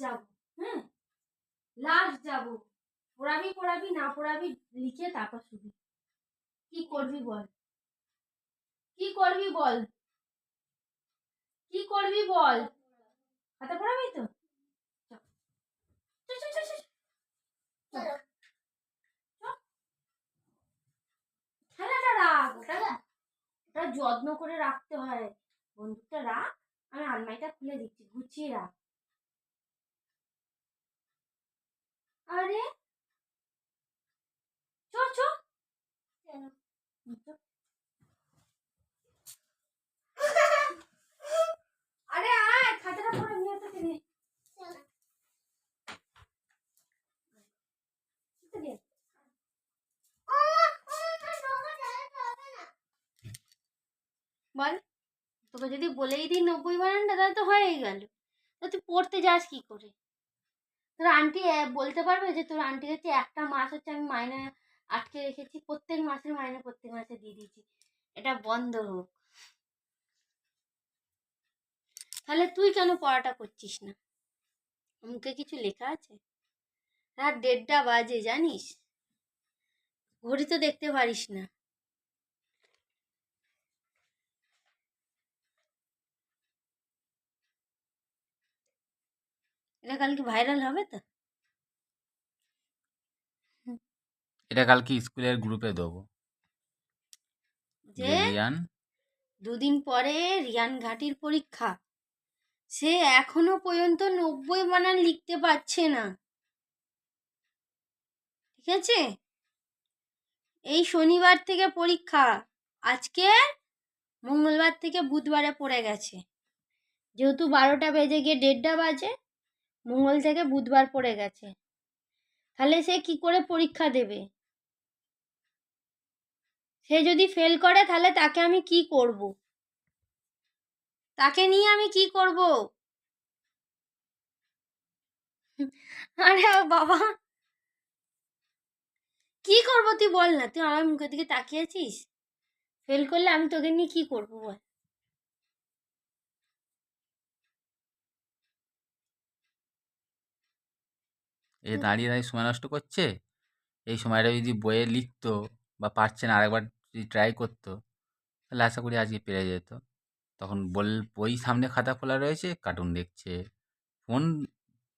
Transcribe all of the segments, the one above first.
যাব হ্যাঁ? লিখে তারপর শুবি কি করবি বল? কি করবি বল? কি করবি বল? খাতা পড়াবি তো। যত্ন করে রাখতে হয়। বন্দুকটা রাখ, আমি আলমারিটা খুলে দিচ্ছি, গুছিয়ে রাখ। আরে! চ চ চ। আরে আয় খাতাটা পরে নিয়ে তো দে তো দে। বল। তোকে যদি বলেই দিই নব্বই বানানটা, তাহলে তো হয়েই গেল। তো তুই পড়তে যাস কি করে? তোর আন্টি বলতে পারবে যে তোর আন্টি হচ্ছে একটা মাস হচ্ছে আমি মাইনে আটকে রেখেছি, প্রত্যেক মাসের মাইনে প্রত্যেক মাসে দিয়ে দিয়েছি। এটা বন্ধ হোক। তাহলে তুই কেন পড়াটা করছিস না? মুখে কিছু লেখা আছে? রাত দেড়টা বাজে, জানিস? ঘড়ি তো দেখতে পারিস না। এটা কালকে ভাইরাল হবে তো? এটা কালকে স্কুলের গ্রুপে দেবো। যে রিয়ান দুদিন পরে রিয়ান ঘাটির পরীক্ষা। সে এখনও পর্যন্ত নব্বই বানান লিখতে পারছে না। ঠিক আছে? এই শনিবার থেকে পরীক্ষা। আজকে মঙ্গলবার থেকে বুধবারে পড়ে গেছে। যেহেতু বারোটা বেজে গিয়ে দেড়টা বাজে মঙ্গল থেকে বুধবার পড়ে গেছে। তাহলে সে কি করে পরীক্ষা দেবে? সে যদি ফেল করে, তাহলে তাকে আমি কি করব? তাকে নিয়ে আমি কি করব? আরে বাবা! কি করব তুই বল না, তুই আমার মুখের দিকে তাকিয়েছিস ফেল করলে আমি তোকে নিয়ে কি করব বল? এ দাঁড়িয়ে দাঁড়িয়ে সময় নষ্ট করছে? এই সময়টা যদি বইয়ে লিখতো বা পারছে না আরেকবার যদি ট্রাই করতো তাহলে আশা করি আজকে পেরে যেত। তখন বল বই সামনে খাতা খোলা রয়েছে কার্টুন দেখছে। ফোন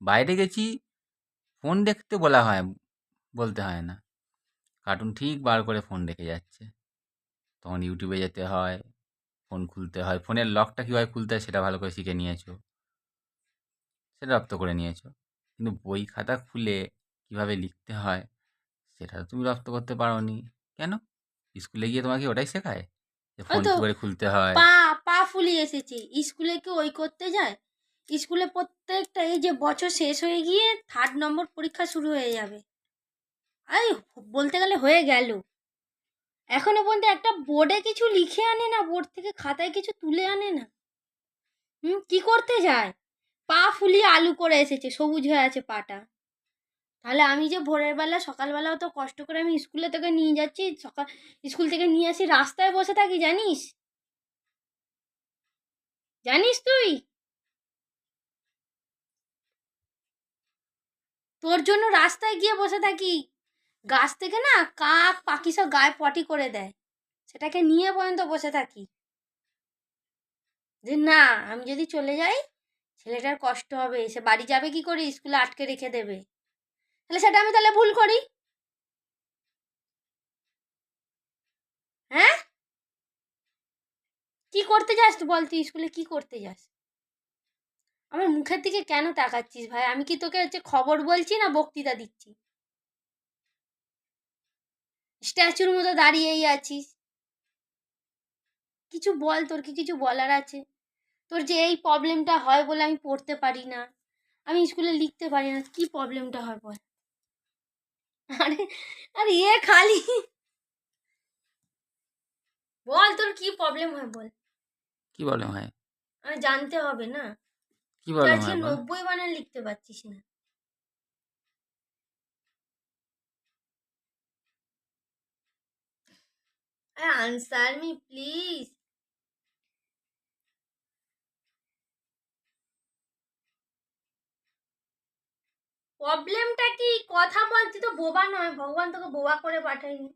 বাইরে গেছি ফোন দেখতে বলা হয় বলতে হয় না। কার্টুন ঠিক বার করে ফোন রেখে যাচ্ছে। তখন ইউটিউবে যেতে হয় ফোন খুলতে হয়। ফোনের লকটা কীভাবে খুলতে হয় সেটা ভালো করে শিখে নিয়েছো। সেটা রপ্ত করে নিয়েছো। কিন্তু বই খাতা খুলে কীভাবে লিখতে হয় সেটা তো তুমি রপ্ত করতে পারো নি কেন? স্কুলে গিয়ে তোমাকে ওটাই শেখায় যে ফোন কী করে খুলতে হয়। পা পা ফুলিয়ে এসেছি। স্কুলে কি ওই করতে যায়? স্কুলে প্রত্যেকটা এই যে বছর শেষ হয়ে গিয়ে থার্ড নম্বর পরীক্ষা শুরু হয়ে যাবে। এই বলতে গেলে হয়ে গেল। এখনও পর্যন্ত একটা বোর্ডে কিছু লিখে আনে না বোর্ড থেকে খাতায় কিছু তুলে আনে না। হুম কি করতে যায়? পা ফুলিয়ে আলু করে এসেছে, সবুজ হয়ে আছে পাটা। তাহলে আমি যে ভোরের বেলা সকালবেলা অত কষ্ট করে আমি স্কুলে তোকে নিয়ে যাচ্ছি, সকাল, স্কুল থেকে নিয়ে আসি, রাস্তায় বসে থাকি, জানিস? জানিস তুই? তোর জন্য রাস্তায় গিয়ে বসে থাকি। গাছ থেকে না কাক পাখি সব গায়ে পটি করে দেয়। সেটাকে নিয়ে পর্যন্ত বসে থাকি। যে না, আমি যদি চলে যাই ছেলেটার কষ্ট হবে, সে বাড়ি যাবে কি করে? স্কুলে আটকে রেখে দেবে। তাহলে সেটা আমি তাহলে ভুল করি? হ্যাঁ? কি করতে যাস তুই বল তুই স্কুলে? কি করতে যাস? আমার মুখের দিকে কেন তাকাচ্ছিস ভাই? আমি কি তোকে হচ্ছে খবর বলছি না বক্তৃতা দিচ্ছি? স্ট্যাচুর মতো দাঁড়িয়েই আছিস। কিছু বল তোর কি? কিছু বলার আছে? তোর যে এই প্রবলেমটা হয় বলে আমি পড়তে পারি না। আমি স্কুলে লিখতে পারি না। কি প্রবলেমটা হয় বল? আরে আরে এ খালি। বল তোর কি প্রবলেম হয় বল? কি বলে হয়? আমি জানতে হবে না। কি আজকে হয়? নব্বই বানান লিখতে পারছিস না। আনসার মি প্লিজ প্রবলেমটা কি? কথা বলছি তো বোবা নয়। ভগবান তোকে বোবা করে পাঠায়নি।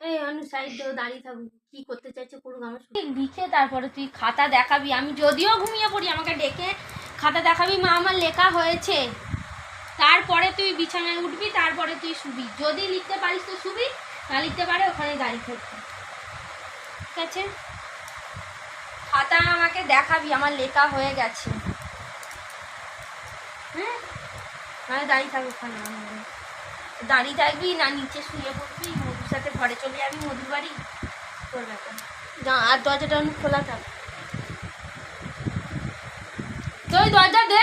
এই অনু সাইড দিয়ে দাঁড়িয়ে থাকবি কি করতে চাইছে করুক আমার লিখে তারপরে তুই খাতা দেখাবি। আমি যদিও ঘুমিয়ে পড়ি, আমাকে ডেকে খাতা দেখাবি। মা, আমার লেখা হয়েছে। তারপরে তুই বিছানায় উঠবি, তারপরে তুই শুবি। যদি লিখতে পারিস তো শুবি, না লিখতে পারে ওখানে দাঁড়িয়ে থাকবি। ঠিক আছে? খাতা আমাকে দেখাবি, আমার লেখা হয়ে গেছে। হ্যাঁ? মানে দাঁড়িয়ে থাকবি ওখানে আমার। দাঁড়িয়ে থাকবি না নিচে শুয়ে পড়বি, মধুর সাথে ঘরে চলে যাবি, মধুর বাড়ি? তোর ব্যাপার। আর দরজাটা অনেক খোলা থাক। তুই দরজা দে।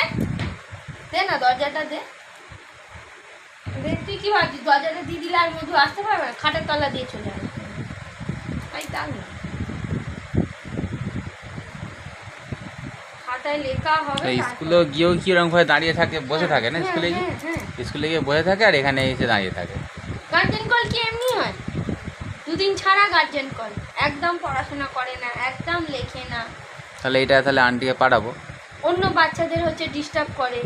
না, দরজাটা দে। তুই কি ভাবছিস? দরজাটা দিয়ে দিলে আর মধু আসতে পারবে না? খাটের তলা দিয়ে চলে আসবে তাই তাই খাতায় লেখা হবে স্কুলে গিয়েও কি ওরকম ভাবে দাঁড়িয়ে থাকে বসে থাকে না হ্যাঁ, স্কুলে? গিয়ে হ্যাঁ, হ্যাঁ। স্কুলে গিয়ে বসে থাকে আর এখানে এসে দাঁড়িয়ে থাকে। গার্জেন কল কি এমনি হয়? দুদিন ছাড়া গার্জেন কল। একদম পড়াশোনা করে না একদম লেখে না। তাহলে এটা তাহলে আন্টিকে পাঠাবো। অন্য বাচ্চাদের হচ্ছে ডিস্টার্ব করে।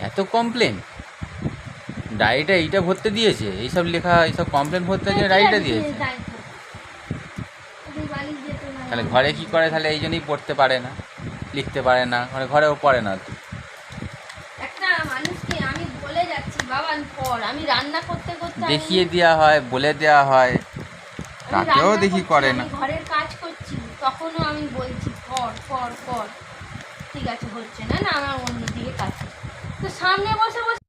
এত কমপ্লেন ডায়েরিটা এইটা ভরতে দিয়েছে? এইসব লেখা এইসব কমপ্লেন ভরতে হ্যাঁ, দিয়ে ডায়েরিটা দিয়েছে? তাহলে ঘরে কি করে? তাহলে এই জন্যই পড়তে পারে না লিখতে পারে না মানে ঘরেও পড়ে না। একটা মানুষকে আমি বলে যাচ্ছি বাবা পড় আমি রান্না করতে করতে দেখিয়ে দেওয়া হয় বলে দেওয়া হয়। রান্না দেখি করে না। ঘরের কাজ করছি তখনও আমি বলছি কর কর কর ঠিক আছে হচ্ছে না না আমার অন্যদিকে কাজ তো সামনে বসে বসে